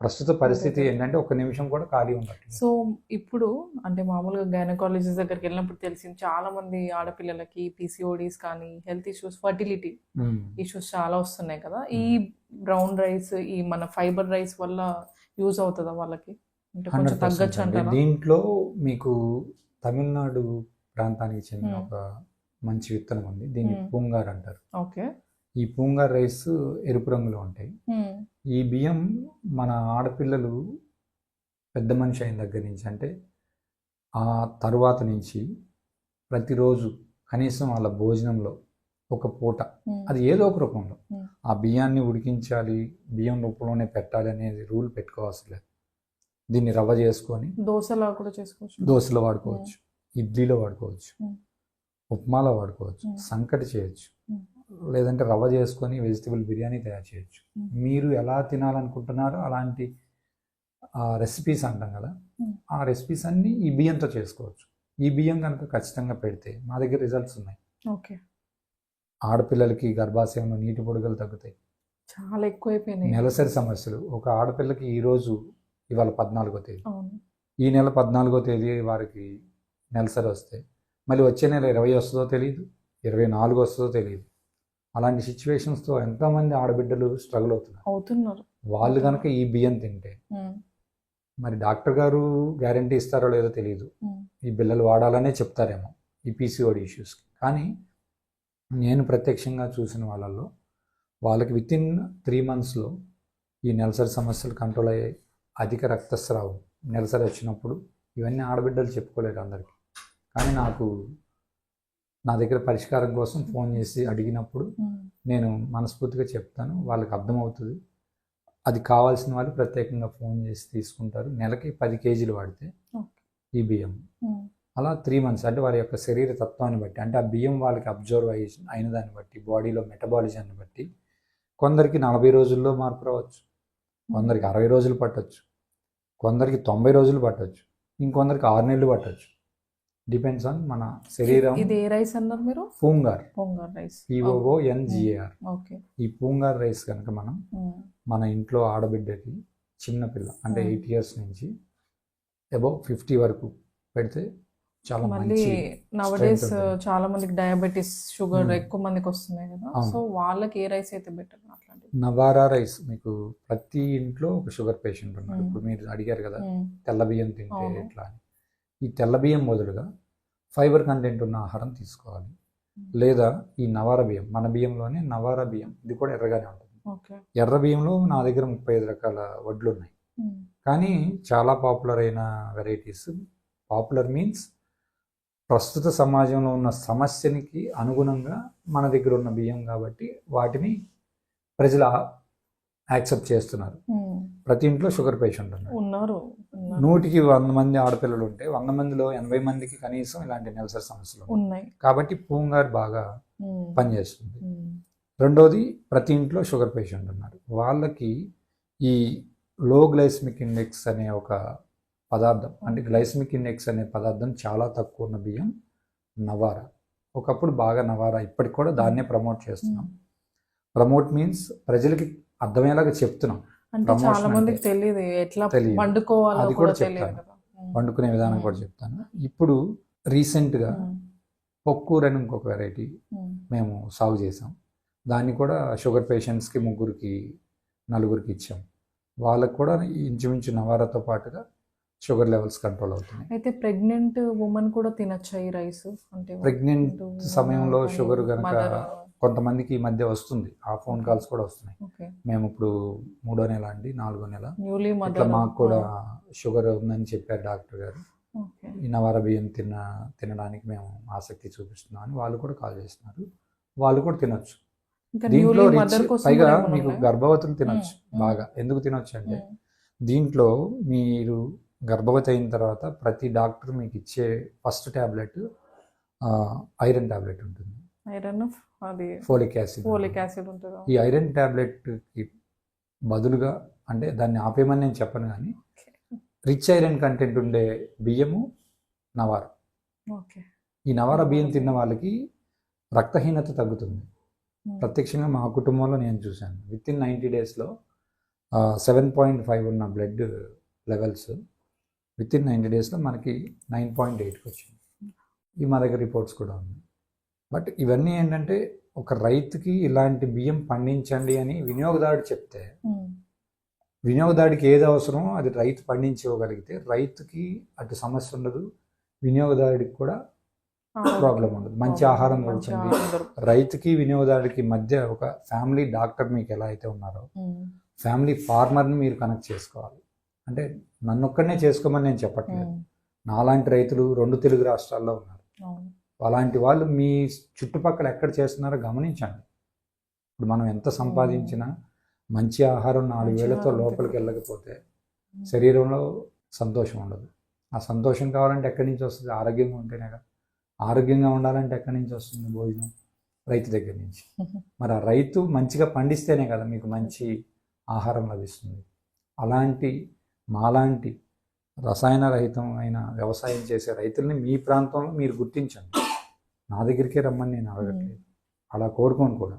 ప్రస్తుత పరిస్థితి. ఏంటంటే ఒక నిమిషం కూడా ఖాళీ ఉండట్లేదు సో ఇప్పుడు అంటే మామూలుగా గైనకాలజిస్ట్ దగ్గరికి వెళ్ళినప్పుడు తెలిసింది చాలా మంది ఆడపిల్లలకి పీసీఓడీస్ కానీ హెల్త్ ఇష్యూస్ ఫర్టిలిటీ. ఇష్యూస్ చాలా వస్తున్నాయి కదా ఈ బ్రౌన్ రైస్ ఈ మన ఫైబర్ రైస్ వల్ల యూజ్ అవుతుందా వాళ్ళకి అంటే కొంచెం 100% తగ్గచ్చు. అంటారా దీంట్లో మీకు తమిళనాడు ప్రాంతానికి చెందిన. ఒక మంచి విత్తనం ఉంది దీన్ని. పూంగార్ అంటారు ఓకే ఈ పూంగార్ రైస్ ఎరుపు రంగులో ఉంటాయి ఈ బియ్యం మన ఆడపిల్లలు పెద్ద మనిషి అయిన దగ్గర నుంచి అంటే ఆ తరువాత నుంచి ప్రతిరోజు కనీసం వాళ్ళ భోజనంలో ఒక పూట అది ఏదో ఒక రూపంలో. ఆ బియ్యాన్ని ఉడికించాలి బియ్యం రూపంలోనే పెట్టాలి అనేది రూల్ పెట్టుకోవాల్సిన లేదు దీన్ని రవ్వ చేసుకొని దోశలా కూడా చేసుకోవచ్చు దోశలో వాడుకోవచ్చు ఇడ్లీలో వాడుకోవచ్చు. ఉప్మాలో వాడుకోవచ్చు. సంకటి చేయొచ్చు. లేదంటే రవ్వ చేసుకొని వెజిటబుల్ బిర్యానీ తయారు చేయొచ్చు. మీరు ఎలా తినాలనుకుంటున్నారో అలాంటి రెసిపీస్ అంటాం కదా. ఆ రెసిపీస్ అన్నీ ఈ బియ్యంతో చేసుకోవచ్చు. ఈ బియ్యం కనుక ఖచ్చితంగా పెడితే మా దగ్గర రిజల్ట్స్ ఉన్నాయి. ఓకే. ఆడపిల్లలకి గర్భాశయంలో నీటి పొడుగులు తగ్గుతాయి. చాలా ఎక్కువైపోయినాయి. నెలసరి సమస్యలు. ఒక ఆడపిల్లకి ఈరోజు ఇవాళ పద్నాలుగో తేదీ. ఈ నెల పద్నాలుగో తేదీ వారికి నెలసరి వస్తే మళ్ళీ వచ్చే నెల ఇరవై వస్తుందో తెలియదు ఇరవై నాలుగు వస్తుందో తెలియదు అలాంటి సిచ్యువేషన్స్తో ఎంతోమంది ఆడబిడ్డలు స్ట్రగుల్ అవుతున్నారు? అవుతున్నారు. వాళ్ళు కనుక ఈ బియ్యం తింటే మరి డాక్టర్ గారు గ్యారంటీ ఇస్తారో లేదో తెలియదు ఈ బిల్లలు వాడాలనే చెప్తారేమో ఈ పీసీఓడి ఇష్యూస్కి కానీ నేను ప్రత్యక్షంగా చూసిన వాళ్ళల్లో వాళ్ళకి విత్ ఇన్ త్రీ మంత్స్లో ఈ నెలసరి సమస్యలు కంట్రోల్ అయ్యాయి అధిక రక్తస్రావం నెలసరి వచ్చినప్పుడు ఇవన్నీ ఆడబిడ్డలు చెప్పుకోలేరు అందరికీ. కానీ నాకు నా దగ్గర పరిష్కారం కోసం ఫోన్ చేసి అడిగినప్పుడు. నేను మనస్ఫూర్తిగా చెప్తాను వాళ్ళకి అర్థమవుతుంది. అది కావాల్సిన వాళ్ళు ప్రత్యేకంగా ఫోన్ చేసి తీసుకుంటారు. నెలకి పది కేజీలు వాడితే. ఈ బియ్యం. అలా త్రీ మంత్స్ అంటే వారి యొక్క శరీర తత్వాన్ని బట్టి అంటే ఆ బియ్యం వాళ్ళకి అబ్జర్వ్ అయ్యి అయిన దాన్ని బట్టి బాడీలో మెటబాలిజాన్ని బట్టి కొందరికి నలభై రోజుల్లో మార్పు రావచ్చు. కొందరికి అరవై రోజులు పట్టొచ్చు. కొందరికి తొంభై రోజులు పట్టొచ్చు. ఇంకొందరికి ఆరు నెలలు పట్టొచ్చు. డిపెండ్స్ ఆన్ మన శరీరం. ఇది ఏ రైస్ అన్నారు మీరు? Poongar Pongal rice P O O N G A R okay ఈ పూంగార్ రైస్ కనుక మనం ఉమ్, మన ఇంట్లో ఆడబిడ్డకి చిన్న పిల్ల అంటే Hmm. ఎయిట్ ఇయర్స్ నుంచి అబౌవ్ ఫిఫ్టీ వరకు పెడితే చాలా మళ్ళీ మంచి నవడేస్ ఉంటుంది. చాలా మందికి డయాబెటీస్ షుగర్ ఉమ్. ఎక్కువ మందికి వస్తున్నాయి కదా. సో వాళ్ళకి ఏ రైస్ అయితే బెటర్ అట్లాంటివి నవారా రైస్ మీకు ప్రతి ఇంట్లో ఒక షుగర్ పేషెంట్ ఉన్నారు. ఇప్పుడు మీరు అడిగారు కదా తెల్ల బియ్యం తింటే. ఎట్లా అని. ఈ తెల్ల బియ్యం బదులుగా ఫైబర్ కంటెంట్ ఉన్న ఆహారం తీసుకోవాలి. లేదా ఈ నవార బియ్యం మన బియ్యంలోనే నవార బియ్యం ఇది కూడా ఎర్రగానే ఉంటుంది. ఓకే. ఎర్ర బియ్యంలో నా దగ్గర ముప్పై ఐదు రకాల వడ్లు ఉన్నాయి. కానీ చాలా పాపులర్ అయిన వెరైటీస్ పాపులర్ మీన్స్ ప్రస్తుత సమాజంలో ఉన్న సమస్యనికి అనుగుణంగా మన దగ్గర ఉన్న బియ్యం కాబట్టి వాటిని ప్రజలు యాక్సెప్ట్ చేస్తున్నారు. ప్రతి ఇంట్లో షుగర్ పేషెంట్ ఉన్నారు. నూటికి వంద మంది ఆడపిల్లలు ఉంటే వంద మందిలో ఎనభై మందికి కనీసం ఇలాంటి నెలసరి సమస్యలు ఉన్నాయి. కాబట్టి పూంగారు బాగా పనిచేస్తుంది. రెండోది ప్రతి ఇంట్లో షుగర్ పేషెంట్ ఉన్నారు. వాళ్ళకి ఈ లో గ్లైస్మిక్ ఇండెక్స్ అనే ఒక పదార్థం అంటే గ్లైస్మిక్ ఇండెక్స్ అనే పదార్థం చాలా తక్కువ ఉన్న బియ్యం నవారా. ఒకప్పుడు బాగా నవారా ఇప్పటికి కూడా దాన్నే ప్రమోట్ చేస్తున్నాం. ప్రమోట్ మీన్స్ ప్రజలకి అర్థమయ్యేలాగా చెప్తున్నాం. అంటే చాలా మందికి తెలియదు ఎట్లా. వండుకోవాలో అది కూడా చెప్తాను. వండుకునే విధానం. కూడా చెప్తాను. ఇప్పుడు రీసెంట్గా పొక్కూర్ అని ఇంకొక వెరైటీ మేము సాగు చేసాం దాన్ని కూడా షుగర్ పేషెంట్స్కి ముగ్గురికి నలుగురికి ఇచ్చాం. వాళ్ళకు కూడా ఇంచుమించు నవారాతో పాటుగా షుగర్ లెవెల్స్ కంట్రోల్ అవుతున్నాయి. అయితే ప్రెగ్నెంట్ ఉమెన్ కూడా తినచ్చా ఈ రైస్? అంటే ప్రెగ్నెంట్ సమయంలో షుగర్ కనుక కొంతమందికి ఈ మధ్య వస్తుంది. ఆ ఫోన్ కాల్స్ కూడా వస్తున్నాయి. మేము ఇప్పుడు మూడో నెల అండి నాలుగో నెల. ఇట్లా మాకు కూడా షుగర్ ఉందని చెప్పారు డాక్టర్ గారు. ఈ నవార బియ్యం తిన్న తినడానికి మేము ఆసక్తి చూపిస్తున్నాం అని వాళ్ళు కూడా కాల్ చేస్తున్నారు. వాళ్ళు కూడా తినొచ్చు. దీంట్లో పైగా మీకు? గర్భవతులు తినొచ్చు. బాగా. ఎందుకు తినొచ్చు అంటే దీంట్లో మీరు గర్భవతి అయిన తర్వాత ప్రతి డాక్టర్ మీకు ఇచ్చే ఫస్ట్ ట్యాబ్లెట్ ఐరన్ ట్యాబ్లెట్ ఉంటుంది. ఐరన్ అది ఫోలిక్ యాసిడ్ ఫోలిక్ యాసిడ్ ఉంటుంది ఈ ఐరన్ ట్యాబ్లెట్కి బదులుగా అంటే దాన్ని ఆపేయమని నేను చెప్పను కానీ రిచ్ ఐరన్ కంటెంట్ ఉండే బియ్యము నవార. ఓకే. ఈ నవార బియ్యం తిన్న వాళ్ళకి రక్తహీనత తగ్గుతుంది. ఉమ్, ప్రత్యక్షంగా మా కుటుంబంలో నేను చూశాను. విత్ ఇన్ నైంటీ డేస్లో సెవెన్ పాయింట్ ఫైవ్ ఉన్న blood levels within ninety డేస్లో మనకి నైన్ పాయింట్ ఎయిట్కి వచ్చింది. ఈ మా దగ్గర రిపోర్ట్స్ కూడా ఉన్నాయి. బట్ ఇవన్నీ ఏంటంటే ఒక రైతుకి ఇలాంటి బియ్యం పండించండి అని వినియోగదారుడు చెప్తే వినియోగదారుడికి ఏది అవసరమో అది రైతు పండించుకోగలిగితే రైతుకి అటు సమస్య ఉండదు వినియోగదారుడికి కూడా ప్రాబ్లం ఉండదు. మంచి ఆహారం దొరుకుతుంది. రైతుకి వినియోగదారుడికి మధ్య ఒక ఫ్యామిలీ డాక్టర్ మీకు ఎలా అయితే ఉన్నారో ఫ్యామిలీ ఫార్మర్ని మీరు కనెక్ట్ చేసుకోవాలి. అంటే నన్ను ఒక్కడనే చేసుకోమని నేను చెప్పట్లేదు. నాలాంటి రైతులు రెండు తెలుగు రాష్ట్రాల్లో ఉన్నారు. అలాంటి వాళ్ళు మీ చుట్టుపక్కల ఎక్కడ చేస్తున్నారో గమనించండి. ఇప్పుడు మనం ఎంత సంపాదించినా మంచి ఆహారం నాలుగు వేలతో లోపలికి. వెళ్ళకపోతే శరీరంలో సంతోషం ఉండదు. ఆ సంతోషం కావాలంటే ఎక్కడి నుంచి వస్తుంది? ఆరోగ్యంగా ఉంటేనే కదా. ఆరోగ్యంగా ఉండాలంటే ఎక్కడి నుంచి వస్తుంది భోజనం? రైతు దగ్గర నుంచి. మరి ఆ రైతు మంచిగా పండిస్తేనే కదా మీకు మంచి ఆహారం లభిస్తుంది. అలాంటి మాలాంటి రసాయన రహితమైన వ్యవసాయం చేసే రైతుల్ని మీ ప్రాంతంలో మీరు గుర్తించండి. నా దగ్గరికే రమ్మని నేను అడగట్లేదు. అలా కోరుకోను కూడా.